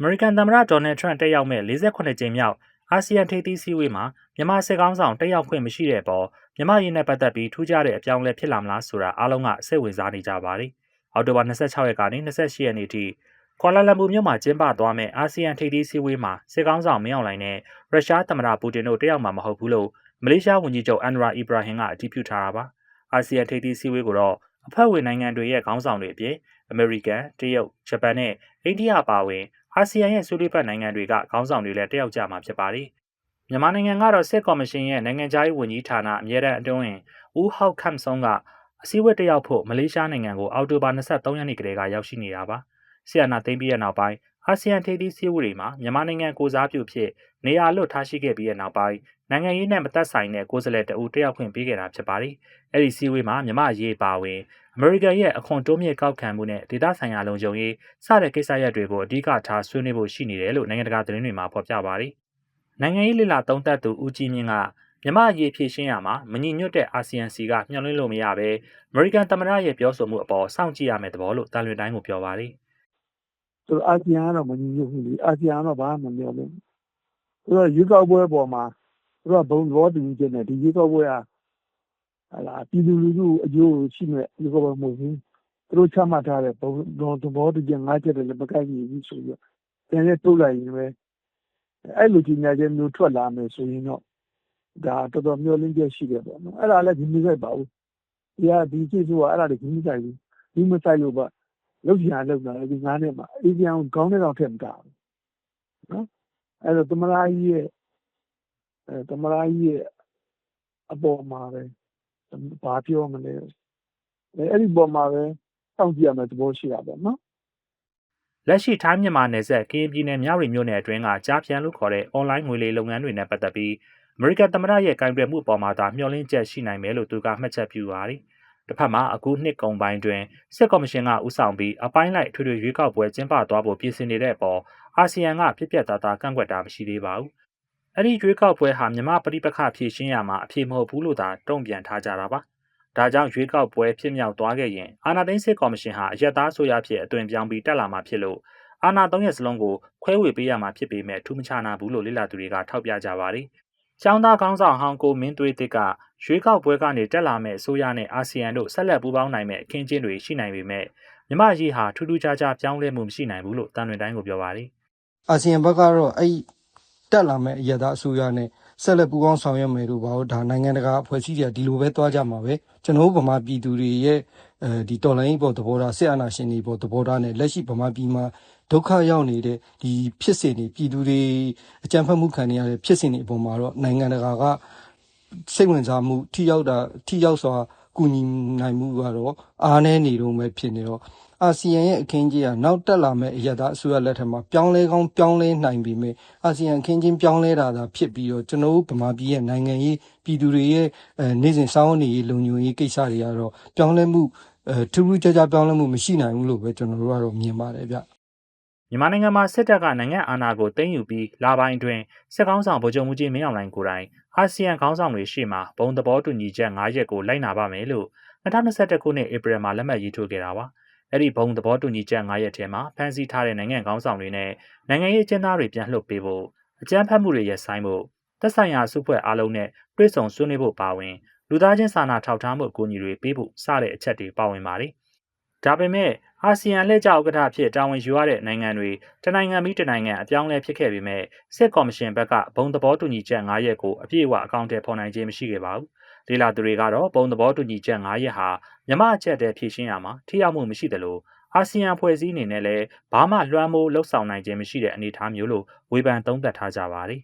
အမေရိကန်သမ္မတဒေါ်နယ်ထရန့်တက်ရောက်မဲ့48ကြိမ်မြောက်အာဆီယံထိပ်သီးစည်းဝေးမှာမြန်မာစစ်ကောင်းဆောင်တက်ရောက်ခွင့်မရှိတဲ့အပေါ်မြန်မာရင်းနဲ့ပတ်သက်ပြီးထူးခြားတဲ့အပြောင်းအလဲဖြစ်လာမလားဆိုတာအားလုံးကစိတ်ဝင်စားနေကြပါတယ်။အောက်တိုဘာ26ရက်ကနေ28ရက်နေ့ထိကွာလာလမ်ပူမြို့မှာကျင်းပသွားမယ့်အာဆီယံထိပ်သီးစည်းဝေးမှာစစ်ကောင်းဆောင်မင်းအောင်လှိုင်နဲ့ရုရှားသမ္မတပူတင်တို့တက်ရောက်မှာမဟုတ်ဘူးလို့မလေးရှားဝန်ကြီးချုပ်အန်ဒရာအီဘရာဟင်ကအတည်ပြုထားတာပါ။အာဆီယံထိပ်သီးစည်းဝေးကိုတော့အဖွဲ့ဝင်နိုင်ငံတွေရဲ့ခေါင်းဆောင်တွေအပြင်အမေရိကန်၊တရုတ်၊ဂျပန်နဲ့အိန္ဒိယအပါအဝင် အာဆီယံရဲ့ဆွေးနွေးဖက်နိုင်ငံတွေကခေါင်းဆောင်တွေလည်းတက်ရောက်ကြမှာဖြစ်ပါတယ်။မြန်မာနိုင်ငံကတော့စစ်ကော်မရှင်ရဲ့နိုင်ငံခြားရေးဝန်ကြီးဌာနအမြဲတမ်းအတွင်းဝင်ဦးဟောက်ခမ်ဆုံကအစည်းအဝေးတက်ရောက်ဖို့မလေးရှားနိုင်ငံကိုအောက်တိုဘာ23ရက်နေ့ကတည်းကရောက်ရှိနေတာပါ။ဆီယနာသိမ်းပြီးတဲ့နောက်ပိုင်း အာဆီယံထိပ်သီးစည်းဝေးတွေမှာမြန်မာနိုင်ငံကိုစားပြုဖြစ်နေရာလွတ်ထားရှိခဲ့ပြီးတဲ့နောက်ပိုင်းနိုင်ငံရေးနဲ့မသက်ဆိုင်တဲ့ကိုယ်စားလှယ်တအူတက်ရောက်ခွင့်ပေးခဲ့တာဖြစ်ပါတယ်။အဲ့ဒီစည်းဝေးမှာမြန်မာရေးပါဝင်အမေရိကန်ရဲ့အခွန်တိုးမြင့်ကောက်ခံမှုနဲ့ဒေသဆိုင်ရာလုံခြုံရေးစတဲ့ကိစ္စရပ်တွေကိုအဓိကထားဆွေးနွေးဖို့ရှိနေတယ်လို့နိုင်ငံတကာသတင်းတွေမှာဖော်ပြပါတယ်။နိုင်ငံရေးလည်လာသုံးသပ်သူဦးကြီးမြင့်ကမြမရေးဖြည့်ရှင်းရမှာမညီညွတ်တဲ့အာဆီယံစီကမျှော်လင့်လို့မရပဲအမေရိကန်သမ္မတရဲ့ပြောဆိုမှုအပေါ်စောင့်ကြည့်ရမယ့်သဘောလို့တန်လွင်တိုင်းကိုပြောပါတယ် သူတို့အာဆီယံကတော့မညီညွတ်ဘူးလေအာဆီယံကတော့ဘာမှမပြောလို့သူတို့ရွေးကောက်ပွဲပေါ်မှာသူတို့ကဘုံသဘောတူညီချက်နဲ့ဒီရွေးကောက်ပွဲဟာဟာလာပြည်သူလူထုအကျိုးရှိမဲ့ရွေးကောက်ပွဲမဟုတ်ဘူးသူတို့ချမှတ်ထားတဲ့ဘုံသဘောတူချက်၅ချက်တွေလည်းမကိုက်ညီဘူးဆိုပြီးတော့ပြန်ရထုတ်လိုက်ရင်ပဲအဲ့လိုကြီးညာချက်မျိုးထွက်လာမယ်ဆိုရင်တော့ဒါတော်တော်မျှော်လင့်ချက်ရှိတယ်ပေါ့နော်အဲ့ဒါလည်းဒီမဆိုင်ပါဘူးဒီကဒီကိစ္စကအဲ့ဒါတွေဒီမဆိုင်ဘူးဒီမဆိုင်လို့ပါ လောက်ချင်အောင်လောက်တာဒီငါးနှစ်မှာအေဂျင်အောင်ခေါင်းထဲတော့ထည့်မတာဘူးနော်အဲ့တော့သမရာကြီးရဲ့အဲသမရာကြီးရဲ့အပေါ်မှာပဲဘာပြောမလဲအဲအဲ့ဒီပေါ်မှာပဲစောင့်ကြည့်ရမယ်သဘောရှိတာပေါ့နော်။လက်ရှိထိုင်းမြန်မာနယ်စပ်ကရင်ပြည်နယ်မြဝတီမြို့နယ်အတွင်းကကြားပြန်လို့ခေါ်တဲ့အွန်လိုင်းငွေလေလုပ်ငန်းတွေနဲ့ပတ်သက်ပြီးအမေရိကန်သမ္မတရဲ့ကင်တွယ်မှုအပေါ်မှာသာမျှော်လင့်ချက်ရှိနိုင်မယ်လို့သူကမှတ်ချက်ပြုပါတယ်။ တစ်ဖက်မှာအခုနှစ်ကုန်ပိုင်းတွင်စစ်ကော်မရှင်ကဦးဆောင်ပြီးအပိုင်းလိုက်ထွေထွေရွေးကောက်ပွဲကျင်းပသွားဖို့ပြင်ဆင်နေတဲ့အပေါ်အာဆီယံကပြည့်ပြတ်သားသားကန့်ကွက်တာမရှိသေးပါဘူး။အဲ့ဒီရွေးကောက်ပွဲဟာမြမပဋိပက္ခဖြေရှင်းရမှာအဖြေမဟုတ်ဘူးလို့သာတုံ့ပြန်ထားကြတာပါ။ဒါကြောင့်ရွေးကောက်ပွဲဖြစ်မြောက်သွားခဲ့ရင်အာဏာသိမ်းစစ်ကော်မရှင်ဟာအယက်သားဆိုရဖြစ်အသွင်ပြောင်းပြီးတက်လာမှာဖြစ်လို့အာဏာသုံးရက်စလုံးကိုခွဲဝေပေးရမှာဖြစ်ပေမဲ့ထူးမခြားနာဘူးလို့လေ့လာသူတွေကထောက်ပြကြပါတယ်။ ကျောင်းသားခေါင်းဆောင်ဟောင်ကိုမင်းသွေးတစ်ကရွေးကောက်ပွဲကနေတက်လာမဲ့အစိုးရနဲ့အာဆီယံတို့ဆက်လက်ပူးပေါင်းနိုင်မဲ့အခင်းကျင်းတွေရှိနိုင်ပေမဲ့မြမကြီးဟာထူးထူးခြားခြားပြောင်းလဲမှုမရှိနိုင်ဘူးလို့တန်လွင်တိုင်းကိုပြောပါတယ်အာဆီယံဘက်ကတော့အဲ့တက်လာမဲ့အရသာအစိုးရနဲ့ ဆက်လက်ပူးပေါင်းဆောင်ရွက်မယ်လို့ပါတော့ဒါနိုင်ငံတကာအဖွဲ့အစည်းတွေကဒီလိုပဲသွားကြမှာပဲကျွန်တော်တို့ဗမာပြည်သူတွေရဲ့အဲဒီတော်လိုင်းပေါ်သဘောထားစစ်အာဏာရှင်တွေပေါ်သဘောထားနဲ့လက်ရှိဗမာပြည်မှာဒုက္ခရောက်နေတဲ့ဒီဖြစ်စဉ်တွေပြည်သူတွေအကြံဖတ်မှုခံနေရတဲ့ဖြစ်စဉ်တွေအပေါ်မှာတော့နိုင်ငံတကာကစိတ်ဝင်စားမှုထိရောက်တာထိရောက်စွာ ကူညီနိုင်မှုကတော့အားနည်းနေတော့ပဲဖြစ်နေတော့အာဆီယံရဲ့အခင်းကြီးကနောက်တက်လာမဲ့အရသာအစိုးရလက်ထက်မှာပြောင်းလဲကောင်းပြောင်းလဲနိုင်ပြီမဲ့အာဆီယံအခင်းချင်းပြောင်းလဲတာသာဖြစ်ပြီးတော့ကျွန်တော်တို့ဗမာပြည်ရဲ့နိုင်ငံရေးပြည်သူတွေရဲ့အဲနေ့စဉ်စောင်းနေရေးလုံခြုံရေးကိစ္စတွေကတော့ပြောင်းလဲမှုအဲထူးထူးခြားခြားပြောင်းလဲမှုမရှိနိုင်ဘူးလို့ပဲကျွန်တော်တို့ကတော့မြင်ပါတယ်ဗျ။မြန်မာနိုင်ငံမှာစစ်တပ်ကနိုင်ငံအာဏာကိုသိမ်းယူပြီးလာပိုင်းအတွင်းစစ်ကောင်းဆောင်ဗိုလ်ချုပ်မှုကြီးမင်းအောင်လှိုင်ကိုယ်တိုင် အာဆီယံခေါင်းဆောင်တွေရှေ့မှာဘုံသဘောတူညီချက်၅ရက်ကိုလိုက်နာပါမယ်လို့2021ခုနှစ်ဧပြီမှာလက်မှတ်ရေးထိုးခဲ့တာပါ။အဲ့ဒီဘုံသဘောတူညီချက်၅ရက်ထဲမှာဖန်ဆီးထားတဲ့နိုင်ငံခေါင်းဆောင်တွေနဲ့နိုင်ငံရေးအကျဉ်းသားတွေပြန်လွှတ်ပေးဖို့အကြမ်းဖက်မှုတွေရဲ့ဆိုင်ဖို့သက်ဆိုင်ရာစုဖွဲ့အားလုံးနဲ့တွဲဆုံဆွေးနွေးဖို့ပါဝင်လူသားချင်းစာနာထောက်ထားမှုအကူအညီတွေပေးဖို့စတဲ့အချက်တွေပါဝင်ပါတယ်။ဒါပေမဲ့ အာဆီယံလက်ကျဥက္ကဋ္ဌအဖြစ်တာဝန်ယူရတဲ့နိုင်ငံတွေတနိုင်ငံပြီးတနိုင်ငံအပြောင်းအလဲဖြစ်ခဲ့ပေမဲ့စစ်ကော်မရှင်ဘက်ကဘုံသဘောတူညီချက်၅ရက်ကိုအပြည့်အဝအကောင့်ထဲပေါ်နိုင်ခြင်းမရှိခဲ့ပါဘူး။လေလာသူတွေကတော့ဘုံသဘောတူညီချက်၅ရက်ဟာမြမအချက်တည်းဖြည့်ရှင်းရမှာထိရောက်မှုမရှိသလိုအာဆီယံဖွဲ့စည်းအနေနဲ့လည်းဘာမှလွှမ်းမိုးလှုပ်ဆောင်နိုင်ခြင်းမရှိတဲ့အနေအထားမျိုးလို့ဝေဖန်သုံးသပ်ထားကြပါတယ်